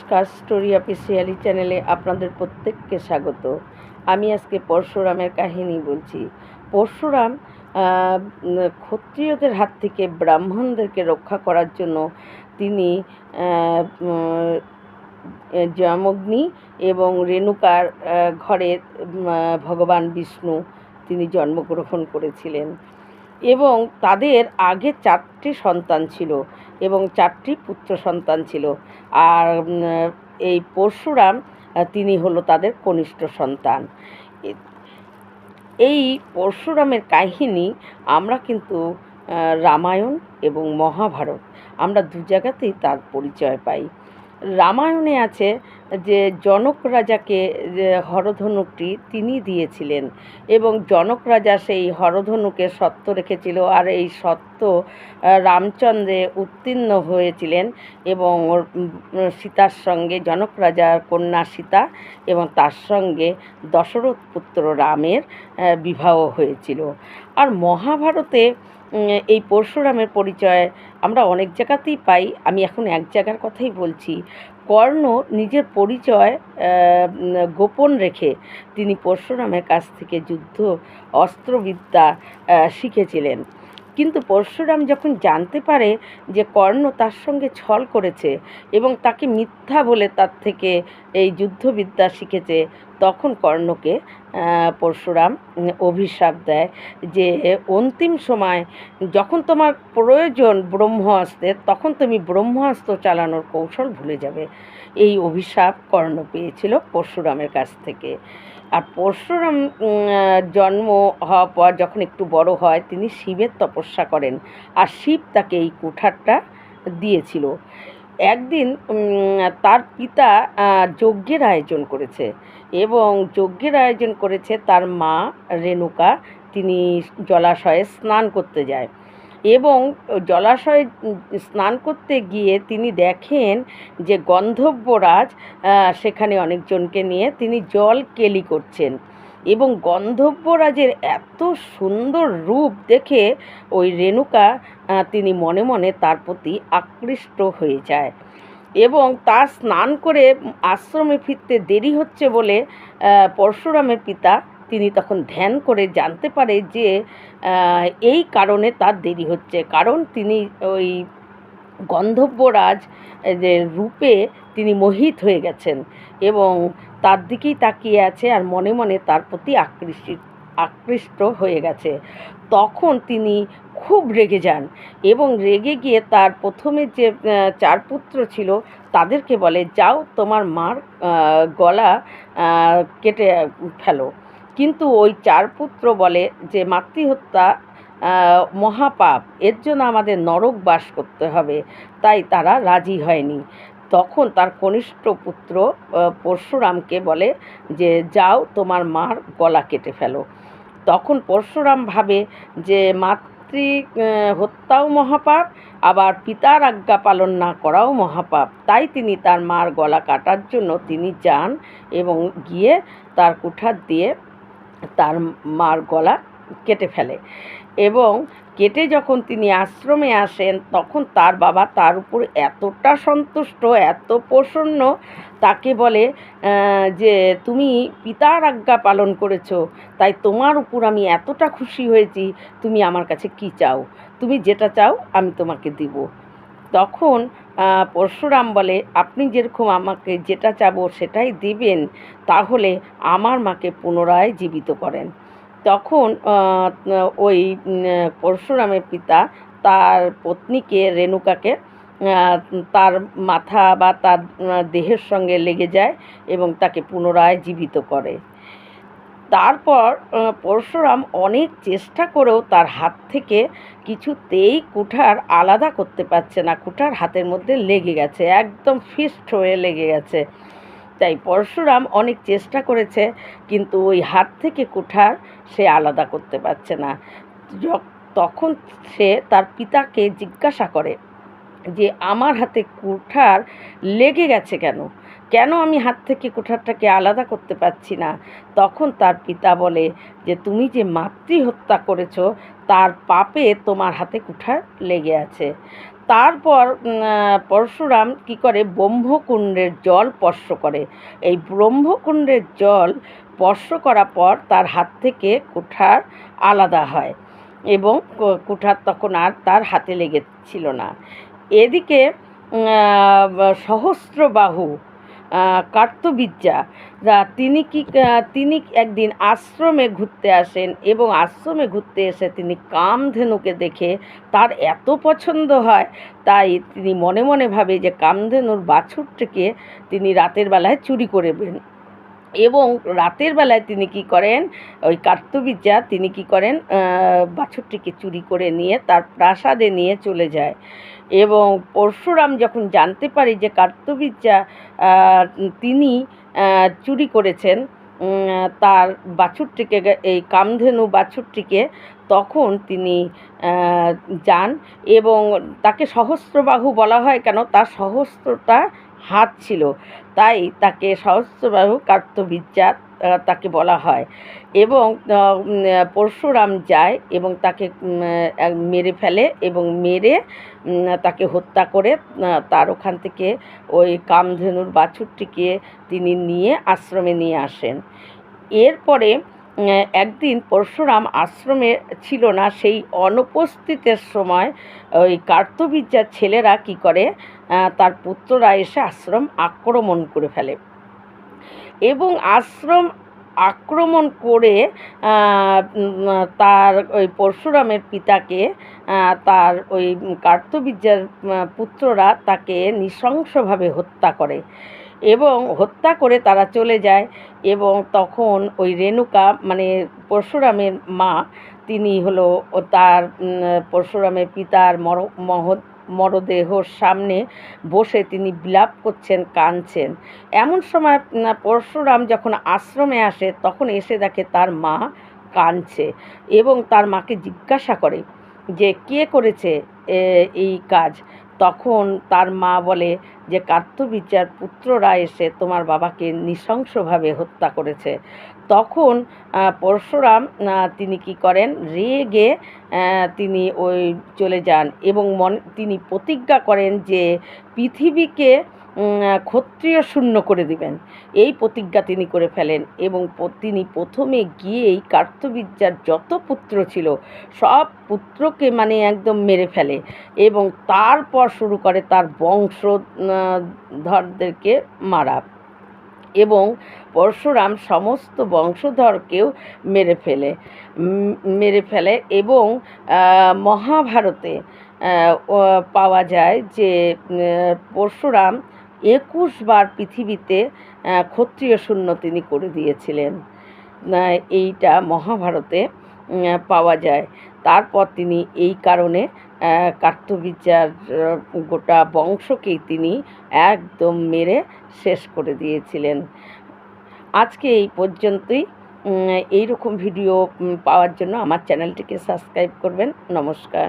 নমস্কার story officially চ্যানেলে আপনাদের প্রত্যেককে স্বাগত। আমি আজকে পরশুরামের কাহিনী বলছি। পরশুরাম ক্ষত্রিয়দের হাত থেকে ব্রাহ্মণদেরকে রক্ষা করার জন্য তিনি আহ, উম, যমগ্নি এবং রেণুকার ঘরে ভগবান বিষ্ণু তিনি জন্মগ্রহণ করেছিলেন। এবং তাদের আগে চারটি সন্তান ছিল। এবং চারটি পুত্র সন্তান ছিল। আর এই পরশুরাম তিনি হলো তাদের কনিষ্ঠ সন্তান। এই পরশুরামের কাহিনী আমরা কিন্তু রামায়ণ এবং মহাভারত, আমরা দু জায়গাতেই তার পরিচয় পাই। রামায়ণে আছে যে জনক রাজাকে হরধনুকটি তিনি দিয়েছিলেন এবং জনক রাজা সেই হরধনুকে সত্য রেখেছিল আর এই সত্য রামচন্দ্রে উত্তীর্ণ হয়েছিলেন এবং সীতার সঙ্গে, জনক রাজার কন্যা সীতা এবং তার সঙ্গে দশরথ পুত্র রামের বিবাহ হয়েছিল। আর মহাভারতে এই পরশুরামের পরিচয় আমরা অনেক জায়গাতেই পাই। আমি এখন এক জায়গার কথাই বলছি। কর্ণ নিজের পরিচয় গোপন রেখে তিনি পরশুরামের কাছ থেকে যুদ্ধ, অস্ত্রবিদ্যা শিখেছিলেন। কিন্তু পরশুরাম যখন জানতে পারে যে কর্ণ তার সঙ্গে ছল করেছে এবং তাকে মিথ্যা বলে তার থেকে এই যুদ্ধবিদ্যা শিখেছে, তখন কর্ণকে পরশুরাম অভিশাপ দেয় যে অন্তিম সময় যখন তোমার প্রয়োজন ব্রহ্মাস্ত্রের তখন তুমি ব্রহ্মাস্ত্র চালানোর কৌশল ভুলে যাবে। এই অভিশাপ কর্ণ পেয়েছিল পরশুরামের কাছ থেকে। আর পরশুরাম জন্ম হওয়ার পর যখন একটু বড় হয়, তিনি শিবের তপস্যা করেন। আর শিব তাকে এই কুঠারটা দিয়েছিল। একদিন তার পিতা যজ্ঞের আয়োজন করেছে এবং যজ্ঞের আয়োজন করেছে তার মা রেণুকা। তিনি জলাশয়ে স্নান করতে যায়। এবং জলাশয়ে স্নান করতে গিয়ে তিনি দেখেন যে গন্ধব্যরাজ সেখানে অনেকজনকে নিয়ে তিনি জল কেলি করছেন। এবং গন্ধব্যরাজের এত সুন্দর রূপ দেখে ওই রেণুকা তিনি মনে মনে তার প্রতি আকৃষ্ট হয়ে যায়। এবং তার স্নান করে আশ্রমে ফিরতে দেরি হচ্ছে বলে পরশুরামের পিতা তিনি তখন ধ্যান করে জানতে পারে যে এই কারণে তার দেরি হচ্ছে। কারণ তিনি ওই গন্ধব্যরাজ যে রূপে তিনি মোহিত হয়ে গেছেন এবং তার দিকেই তাকিয়ে আছে আর মনে মনে তার প্রতি আকৃষ্ট আকৃষ্ট হয়ে গেছে। তখন তিনি খুব রেগে যান এবং রেগে গিয়ে তার প্রথমে যে চার পুত্র ছিল তাদেরকে বলে, যাও তোমার মার গলা কেটে ফেলো। কিন্তু ওই চার পুত্র বলে যে, মাতৃহত্যা মহাপাপ, এর জন্য আমাদের নরক বাস করতে হবে। তাই তারা রাজি হয়নি। তখন তার কনিষ্ঠ পুত্র পরশুরামকে বলে যে, যাও, তোমার মার গলা কেটে ফেলো। তখন পরশুরাম ভাবে যে, মাতৃ হত্যাও মহাপাপ, আবার পিতার আজ্ঞা পালন না করাও মহাপাপ। তাই তিনি তার মার গলা কাটার জন্য তিনি যান এবং গিয়ে তার কুঠার দিয়ে তার মার গলা কেটে ফেলে। এবং কেটে যখন তিনি আশ্রমে আসেন, তখন তার বাবা তার উপর এতটা সন্তুষ্ট, এত প্রসন্ন, তাকে বলে যে তুমি পিতার আজ্ঞা পালন করেছ, তাই তোমার উপর আমি এতটা খুশি হয়েছি, তুমি আমার কাছে কি চাও? তুমি যেটা চাও আমি তোমাকে দিব। তখন পরশুরাম বলে, আপনি যেরকম আমাকে যেটা চাবো সেটাই দিবেন, তাহলে আমার মাকে পুনরায় জীবিত করেন। তখন ওই পরশুরামের পিতা তার পত্নীকে, রেণুকাকে তার মাথা বা তার দেহের সঙ্গে লেগে যায় এবং তাকে পুনরায় জীবিত করে। তারপর পরশুরাম অনেক চেষ্টা করেও তার হাত থেকে কিছুতেই কুঠার আলাদা করতে পারছে না। কুঠার হাতের মধ্যে লেগে গেছে, একদম ফিস্ট হয়ে লেগে গেছে। তাই পরশুরাম অনেক চেষ্টা করেছে, কিন্তু ওই হাত থেকে কুঠার সে আলাদা করতে পারছে না। তখন সে তার পিতাকে জিজ্ঞাসা করে যে, আমার হাতে কুঠার লেগে গেছে কেন? কেন আমি হাত থেকে কুঠারটাকে আলাদা করতে পারছি না? তখন তার পিতা বলে যে, তুমি যে মাতৃ হত্যা করেছ, তার পাপে তোমার হাতে কুঠার লেগে আছে। তারপর পরশুরাম কি করে? ব্রহ্মকুণ্ডের জল স্পর্শ করে। এই ব্রহ্মকুণ্ডের জল স্পর্শ করার পর তার হাত থেকে কুঠার আলাদা হয় এবং কুঠার তখন আর তার হাতে লেগেছিল না। এদিকে সহস্রবাহু যা তিনি কি তিনি একদিন আশ্রমে ঘুরতে আসেন এবং আশ্রমে ঘুরতে এসে তিনি কামধেনুকে দেখে তার এত পছন্দ হয়। তাই তিনি মনে মনে ভাবে যে কামধেনুর বাছুরটিকে তিনি রাতের বেলায় চুরি করবেন এবং রাতের বেলায় তিনি কি করেন ওই কার্তবীর্যা তিনি কি করেন বাছুরটিকে চুরি করে নিয়ে তার প্রাসাদে নিয়ে চলে যায়। এবং পরশুরাম যখন জানতে পারে যে কার্তবীর্যা আহ, তিনি চুরি করেছেন তার বাছুরটিকে এই কামধেনু বাছুরটিকে তখন তিনি যান এবং তাকে সহস্রবাহু বলা হয় কেন তার সহস্রটা হাত ছিল। তাই তাকে সহস্রবাহু কার্তবীর্যা তাকে বলা হয়। এবং পরশুরাম যায় এবং তাকে মেরে ফেলে এবং মেরে তাকে হত্যা করে তার ওখান থেকে ওই কামধেনুর বাছুরটিকে তিনি নিয়ে আশ্রমে নিয়ে আসেন। এরপরে একদিন পরশুরাম আশ্রমে ছিল না, সেই অনুপস্থিতের সময় ওই কার্তবীর্যার ছেলেরা কি করে তার পুত্ররা এসে আশ্রম আক্রমণ করে ফেলে। এবং আশ্রম আক্রমণ করে তার ওই পরশুরামের পিতাকে তার ওই কার্তবীর্যার পুত্ররা তাকে নৃশংসভাবে হত্যা করে। এবং হত্যা করে তারা চলে যায় এবং তখন ওই রেণুকা মানে পরশুরামের মা, তিনি হলো তার পরশুরামের পিতার মর, মহ মরদেহর সামনে বসে তিনি বিলাপ করছেন, কাঁদছেন। এমন সময় পরশুরাম যখন আশ্রমে আসে, তখন এসে দেখে তার মা কাঁদছে এবং তার মাকে জিজ্ঞাসা করে যে, কে করেছে এই কাজ? তখন তার মা বলে যে, কার্তবিচার পুত্ররা এসে তোমার বাবাকে নৃশংসভাবে হত্যা করেছে। তখন পরশুরাম তিনি কি করেন? রেগে তিনি ওই চলে যান এবং মন, তিনি প্রতিজ্ঞা করেন যে, পৃথিবীকে ক্ষত্রিয় শূন্য করে দিবেন। এই প্রতিজ্ঞা তিনি করে ফেলেন এবং তিনি প্রথমে গিয়েই কার্তবীর্যার যত পুত্র ছিল, সব পুত্রকে মানে একদম মেরে ফেলে এবং তারপর শুরু করে তার বংশধরদেরকে মারা এবং পরশুরাম সমস্ত বংশধরকেও মেরে ফেলে মেরে ফেলে এবং মহাভারতে পাওয়া যায় যে পরশুরাম একুশ বার পৃথিবীতে ক্ষত্রিয় শূন্য তিনি করে দিয়েছিলেন। এইটা মহাভারতে পাওয়া যায়। তারপর তিনি এই কারণে আহ, গোটা বংশকেই তিনি একদম মেরে শেষ করে দিয়েছিলেন। আজকে এই পর্যন্তই। এই রকম ভিডিও পাওয়ার জন্য আমার চ্যানেলটিকে সাবস্ক্রাইব করবেন। নমস্কার।